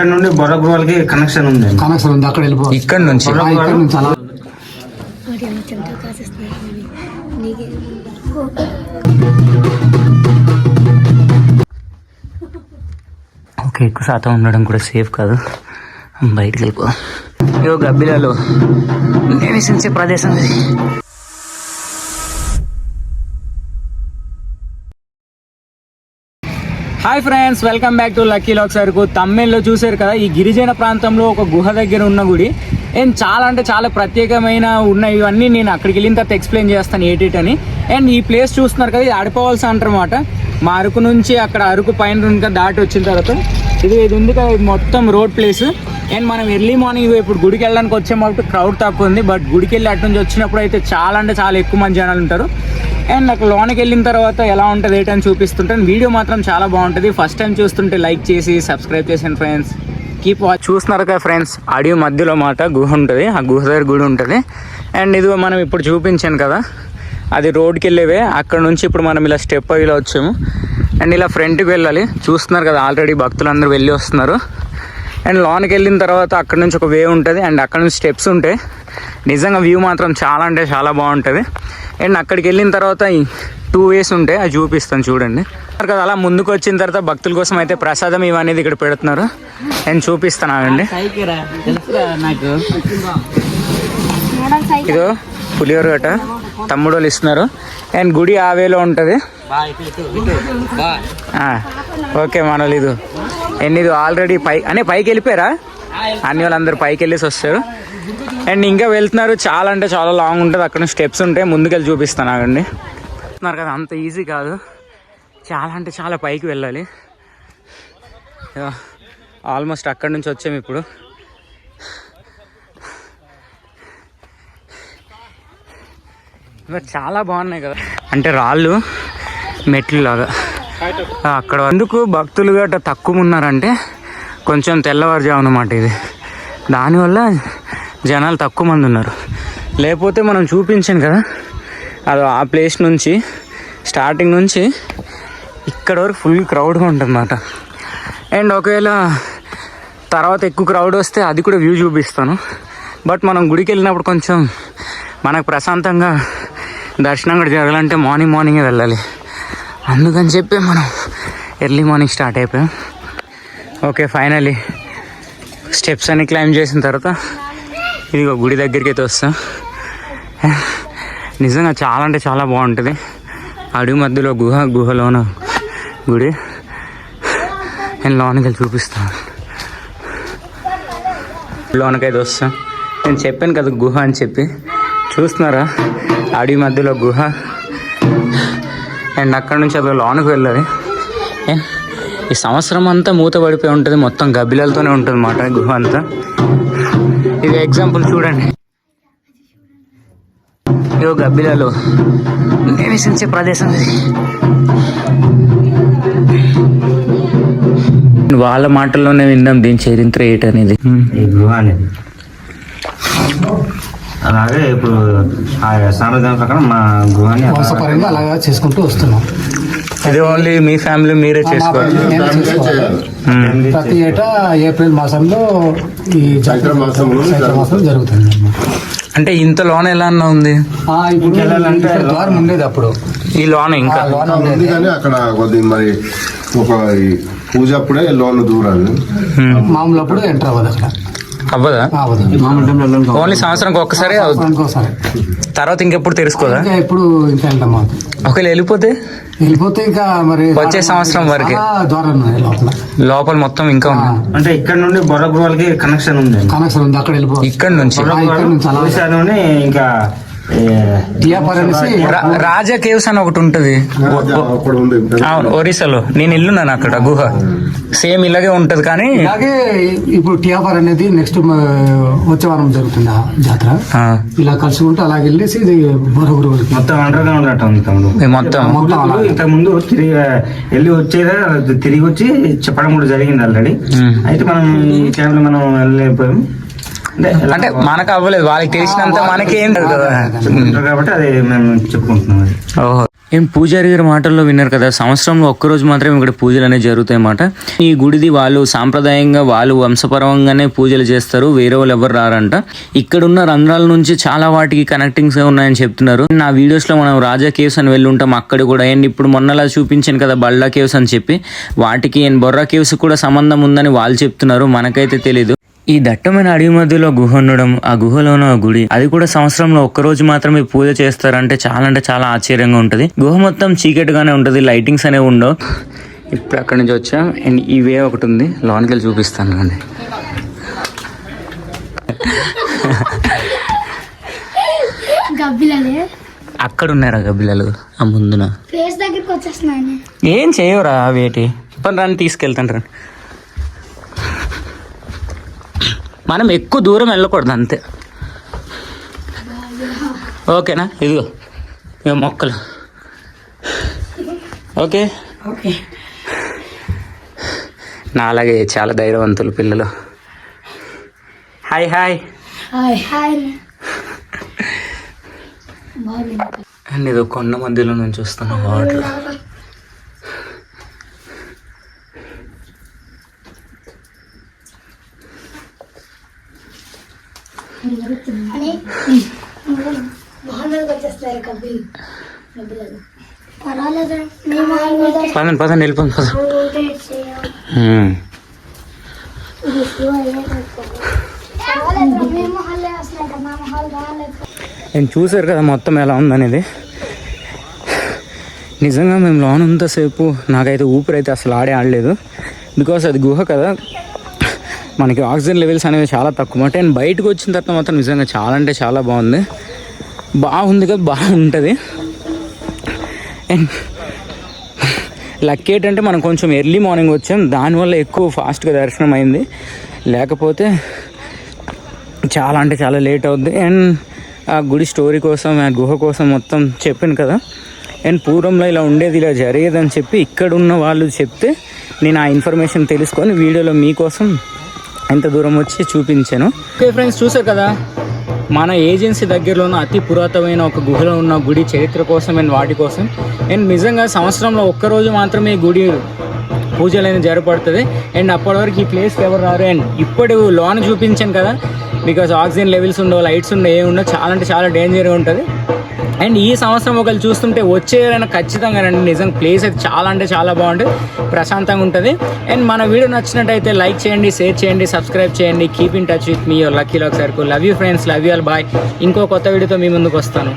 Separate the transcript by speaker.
Speaker 1: ఇక్కడ నుండి కనెక్షన్ ఉంది.
Speaker 2: కనెక్షన్ ఉంది అక్కడ వెళ్ళిపో.
Speaker 3: ఇక్కడ నుంచి.
Speaker 2: ఇక్కడ నుంచి అలా.
Speaker 3: ఓకే ఎక్కువ శాతం ఉండడం కూడా సేఫ్ కాదు. బయటికి వెళ్ళిపో. ఇగో గబ్బిలాలో. నివసించే ప్రదేశం ఇది. Hi friends welcome back to lucky locks Araku తమ్మిళ్ళు చూశారు కదా ఈ గిరిజన ప్రాంతంలో ఒక గుహ దగ్గర ఉన్న గుడి. అండ్ చాలా అంటే చాలా ప్రత్యేకమైన ఉన్నాయి ఇవన్నీ. నేను అక్కడికి వెళ్ళిన తర్వాత ఎక్స్ప్లెయిన్ చేస్తాను ఏటేటని అండ్ ఈ ప్లేస్ చూస్తున్నారు కదా ఇది అడపవలస అంటారన్నమాట మా అరకు నుంచి అక్కడ అరకు పైన దాటి వచ్చిన తర్వాత ఇది ఇది ఉంది కదా మొత్తం రోడ్ ప్లేస్ అండ్ మనం ఎర్లీ మార్నింగ్ ఇప్పుడు గుడికి వెళ్ళడానికి వచ్చేటప్పుడు క్రౌడ్ తక్కువ ఉంది బట్ గుడికి వెళ్ళి అటు నుంచి వచ్చినప్పుడు అయితే చాలా అంటే చాలా ఎక్కువ మంది జనాలు ఉంటారు. అండ్ నాకు లోనికి వెళ్ళిన తర్వాత ఎలా ఉంటుంది ఏంటని చూపిస్తుంటాను వీడియో మాత్రం చాలా బాగుంటుంది. ఫస్ట్ టైం చూస్తుంటే లైక్ చేసి సబ్స్క్రైబ్ చేసిన ఫ్రెండ్స్ కీప్ వాచ్ చూస్తున్నారు కదా ఫ్రెండ్స్ అడవి మధ్యలో మాట గుహ ఉంటుంది. ఆ గుహ దగ్గర గుడి ఉంటుంది. అండ్ ఇది మనం ఇప్పుడు చూపించాను కదా అది రోడ్కి వెళ్ళేవే. అక్కడ నుంచి ఇప్పుడు మనం ఇలా స్టెప్ ఇలా వచ్చాము. అండ్ ఇలా ఫ్రంట్కి వెళ్ళాలి. చూస్తున్నారు కదా ఆల్రెడీ భక్తులందరూ వెళ్ళి వస్తున్నారు. అండ్ లోనికి వెళ్ళిన తర్వాత అక్కడ నుంచి ఒక వే ఉంటుంది అండ్ అక్కడ నుంచి స్టెప్స్ ఉంటాయి. నిజంగా వ్యూ మాత్రం చాలా అంటే చాలా బాగుంటుంది. అండ్ అక్కడికి వెళ్ళిన తర్వాత టూ వేస్ ఉంటాయి అది చూపిస్తాను చూడండి. కదా అలా ముందుకు వచ్చిన తర్వాత భక్తుల కోసం అయితే ప్రసాదం ఇవనేది ఇక్కడ పెడుతున్నారు. నేను చూపిస్తాను ఆగండి. నాకు. ఇదో పులిహోర గట తమ్ముడు వాళ్ళు ఇస్తున్నారు. అండ్ గుడి ఆవేలో ఉంటుంది. ఓకే మనోళ్ళు ఇది. అండ్ ఇది ఆల్రెడీ పై అనే పైకి వెళ్ళిపోయారా? అన్ని వాళ్ళందరూ పైకి వెళ్ళేసి వస్తారు. అండ్ ఇంకా వెళ్తున్నారు. చాలా అంటే చాలా లాంగ్ ఉంటుంది. అక్కడ స్టెప్స్ ఉంటాయి ముందుకెళ్ళి చూపిస్తాను ఆగండి. చూస్తున్నారు కదా అంత ఈజీ కాదు. చాలా అంటే చాలా పైకి వెళ్ళాలి. ఆల్మోస్ట్ అక్కడి నుంచి వచ్చాము ఇప్పుడు. చాలా బాగున్నాయి కదా. అంటే రాళ్ళు మెట్లు లాగా. అక్కడ ఎందుకు భక్తులు గట్రా తక్కువ ఉన్నారంటే కొంచెం తెల్లవారుజాము అనమాట ఇది. దానివల్ల జనాలు తక్కువ మంది ఉన్నారు లేకపోతే మనం చూపించాను కదా అది ఆ ప్లేస్ నుంచి స్టార్టింగ్ నుంచి ఇక్కడ వరకు ఫుల్ క్రౌడ్గా ఉంటుందన్నమాట. అండ్ ఒకవేళ తర్వాత ఎక్కువ క్రౌడ్ వస్తే అది కూడా వ్యూ చూపిస్తాను. బట్ మనం గుడికి వెళ్ళినప్పుడు కొంచెం మనకు ప్రశాంతంగా దర్శనం కూడా జరగాలంటే మార్నింగ్ మార్నింగే వెళ్ళాలి. అందుకని చెప్పి మనం ఎర్లీ మార్నింగ్ స్టార్ట్ అయిపోయాం. ఓకే ఫైనలీ స్టెప్స్ అన్ని క్లైమ్ చేసిన తర్వాత ఇదిగో గుడి దగ్గరికి అయితే వస్తాం. నిజంగా చాలా అంటే చాలా బాగుంటుంది. అడవి మధ్యలో గుహ గుహలోన గుడి. నేను లోనికి వెళ్ళి చూపిస్తాను లోనకైతే వస్తాం. నేను చెప్పాను కదా గుహ అని చెప్పి. చూస్తున్నారా? అడవి మధ్యలో గుహ. అండ్ అక్కడ నుంచి అది లోనకు వెళ్ళాలి. ఏ, ఈ సంవత్సరం అంతా మూత పడిపోయి ఉంటుంది మొత్తం గబ్బిలతోనే ఉంటుంది అన్నమాట గుహ అంతా. ఇది ఎగ్జాంపుల్ చూడండి. ఇవో గబ్బిలలు. నివసించే ప్రదేశం ఇది. వాళ్ళ మాటల్లోనే విన్నాం దీని చరిత్ర ఏంటనేది.
Speaker 1: అనేది. అలాగే ఇప్పుడు ఆ సాంప్రదాయం ప్రకారం మా గృహాన్ని అలా-
Speaker 2: వంశపరంగా అలాగా చేసుకుంటూ వస్తున్నాం.
Speaker 3: ఇది ఓన్లీ మీ ఫ్యామిలీ మీరే చేసుకోవాలి.
Speaker 2: చేసుకోవాలి. ప్రతి ఏటా ఏప్రిల్ మాసంలో ఈ చైత్ర మాసంలో చైత్ర మాసం జరుగుతుంది.
Speaker 3: అంటే ఇంత లోన్ ఎలా అన్నా ఉంది?
Speaker 2: ఆ, ఇప్పుడు ఇక్కడ ద్వారం ఉండేది అప్పుడు.
Speaker 3: ఈ లోన్ ఇంకా?
Speaker 2: లోన
Speaker 4: ఉంది
Speaker 2: ఉండేది.
Speaker 4: కానీ అక్కడ కొద్ది మరి ఒక పూజ అప్పుడే లోన్ దూరాలి.
Speaker 2: మామూలు అప్పుడు ఎంటర్ అవ్వదు అక్కడ.
Speaker 3: అవ్వదా? ఓన్లీ సంవత్సరానికి ఒక్కసారి అవుతుంది
Speaker 2: ఇంకోసారి
Speaker 3: తర్వాత ఇంకెప్పుడు తెలుసుకోదా
Speaker 2: ఇంకా ఎప్పుడు ఇంకా
Speaker 3: ఒకవేళ వెళ్ళిపోతే?
Speaker 2: వెళ్ళిపోతే ఇంకా మరి
Speaker 3: వచ్చే సంవత్సరం వరకే.
Speaker 2: లోపల.
Speaker 3: మొత్తం ఇంకా ఉంది.
Speaker 1: అంటే ఇక్కడ నుండి బొర్రగృహాలకి కనెక్షన్ ఉంది.
Speaker 2: కనెక్షన్ ఉంది అక్కడ వెళ్ళిపో
Speaker 3: ఇక్కడ నుంచి.
Speaker 2: ఇక్కడ
Speaker 1: ఇంకా
Speaker 3: రాజా కేవ్స్ అని ఒకటి ఉంటది. అవును ఒరిస్సాలో. నేను ఇల్లున్నాను అక్కడ గుహ. సేమ్ ఇలాగే ఉంటది కానీ
Speaker 2: ఇలాగే ఇప్పుడు టియాపర్ అనేది నెక్స్ట్ వచ్చే వారం జరుగుతుంది ఆ. జాతర ఇలా కలుసుకుంటూ అలాగే వెళ్ళేసి ఇది బొరగురు
Speaker 1: మొత్తం అండర్గా ఉన్నట్టు ఉంది
Speaker 3: మొత్తం?
Speaker 1: ఇంతకు ముందు తిరిగి వెళ్ళి వచ్చేదా తిరిగి వచ్చి చెప్పడం కూడా జరిగింది ఆల్రెడీ. అయితే మనం ఈ టైంలో మనం వెళ్ళలేకపోయాం. అంటే
Speaker 3: అంటే మనకు అవ్వలేదు వాళ్ళకి తెలిసినంత మనకి
Speaker 1: కాబట్టి అది మేము చెప్పుకుంటున్నాం
Speaker 3: ఓహో. ఏం పూజారి గారి మాటల్లో విన్నారు కదా సంవత్సరంలో ఒక్కరోజు మాత్రమే ఇక్కడ పూజలు అనేవి జరుగుతాయి అన్నమాట. ఈ గుడిది వాళ్ళు సాంప్రదాయంగా వాళ్ళు వంశపరంగానే పూజలు చేస్తారు వేరే వాళ్ళు ఎవరు రారంట. ఇక్కడ ఉన్న రంధ్రాల నుంచి చాలా వాటికి కనెక్టింగ్స్ ఉన్నాయని చెప్తున్నారు. నా వీడియోస్లో మనం రాజా కేవ్స్ అని వెళ్ళి ఉంటాం అక్కడ కూడా అండ్ ఇప్పుడు మొన్నలా చూపించాను కదా బళ్ళా కేవ్స్ అని చెప్పి. వాటికి అండ్ బొర్రా కేవ్స్ కూడా సంబంధం ఉందని వాళ్ళు చెప్తున్నారు మనకైతే తెలీదు. ఈ దట్టమైన అడవి మధ్యలో గుహ ఉండడం ఆ గుహలోన గుడి అది కూడా సంవత్సరంలో ఒక్క రోజు మాత్రమే పూజ చేస్తారంటే చాలా అంటే చాలా ఆశ్చర్యంగా ఉంటది. గుహ మొత్తం చీకటిగానే ఉంటది లైటింగ్స్ అనేవి ఉండవు. ఇప్పుడు అక్కడి నుంచి వచ్చాం అండ్ ఈ వే ఒకటి ఉంది లోనికి వెళ్ళి చూపిస్తాను అండి అక్కడ ఉన్నారా గబ్బిలలు ఆ ముందున? ఏం చేయవురా వేటి? పని రాని తీసుకెళ్తాను రండి మనం ఎక్కువ దూరం వెళ్ళకూడదు అంతే. ఓకేనా? ఇదిగో ఇక మొక్కలు. ఓకే?
Speaker 5: ఓకే.
Speaker 3: నా అలాగే చాలా ధైర్యవంతులు పిల్లలు. Hi hi. అండ్ ఇది కొండ మధ్యలో నుంచి వస్తున్న వాటర్
Speaker 5: అని మొహం మీదకి వచ్చేస్తారు కబ్బిలు గబ్బిలలు పర్వాలేదు మీ మొహం మీద
Speaker 3: పదండి పదండి వెళ్ళిపోండి పద. నేను చూసారు కదా మొత్తం ఎలా ఉందనేది. నిజంగా మేము లోన్ ఉన్నంతసేపు నాకైతే ఊపిరి అయితే అసలు ఆడే ఆడలేదు. బికాస్ అది గుహ కదా. మనకి ఆక్సిజన్ లెవెల్స్ అనేవి చాలా తక్కువ. అంటే అండ్ బయటకు వచ్చిన తర్వాత మాత్రం నిజంగా చాలా అంటే చాలా బాగుంది. బాగుంది కదా బాగుంటుంది. అండ్ లక్ ఏంటంటే మనం కొంచెం ఎర్లీ మార్నింగ్ వచ్చాం. దానివల్ల ఎక్కువ ఫాస్ట్గా దర్శనం అయింది. లేకపోతే చాలా అంటే చాలా లేట్ అవుద్ది. అండ్ ఆ గుడి స్టోరీ కోసం ఆ గుహ కోసం మొత్తం చెప్పాను కదా. అండ్ పూర్వంలో ఇలా ఉండేది ఇలా జరిగేదని చెప్పి ఇక్కడ ఉన్న వాళ్ళు చెప్తే నేను ఆ ఇన్ఫర్మేషన్ తెలుసుకొని వీడియోలో మీకోసం ఎంత దూరం వచ్చి చూపించాను. ఓకే ఫ్రెండ్స్ చూసారు కదా? మన ఏజెన్సీ దగ్గరలో ఉన్న అతి పురాతనమైన ఒక గుహలో ఉన్న గుడి చరిత్ర కోసం అండ్ వాటి కోసం. అండ్ నిజంగా సంవత్సరంలో ఒక్కరోజు మాత్రమే ఈ గుడి పూజలు అనేది జరపడుతుంది అండ్ అప్పటి వరకు ఈ ప్లేస్కి ఎవరు రారు. అండ్ ఇప్పుడు లోన చూపించాను కదా బికాస్ ఆక్సిజన్ లెవెల్స్ ఉండవు లైట్స్ ఉండవు ఏమి ఉండవు చాలా అంటే చాలా డేంజర్గా ఉంటుంది. అండ్ ఈ సంవత్సరం ఒకళ్ళు చూస్తుంటే వచ్చేయాలని ఖచ్చితంగా రండి. నిజం ప్లేస్ అయితే చాలా అంటే చాలా బాగుంటుంది. ప్రశాంతంగా ఉంటుంది. అండ్ మన వీడియో నచ్చినట్టయితే లైక్ చేయండి షేర్ చేయండి సబ్స్క్రైబ్ చేయండి. Keep in touch with me your lucky lock circle love you friends love you all bye ఇంకో కొత్త వీడియోతో మీ ముందుకు వస్తాను.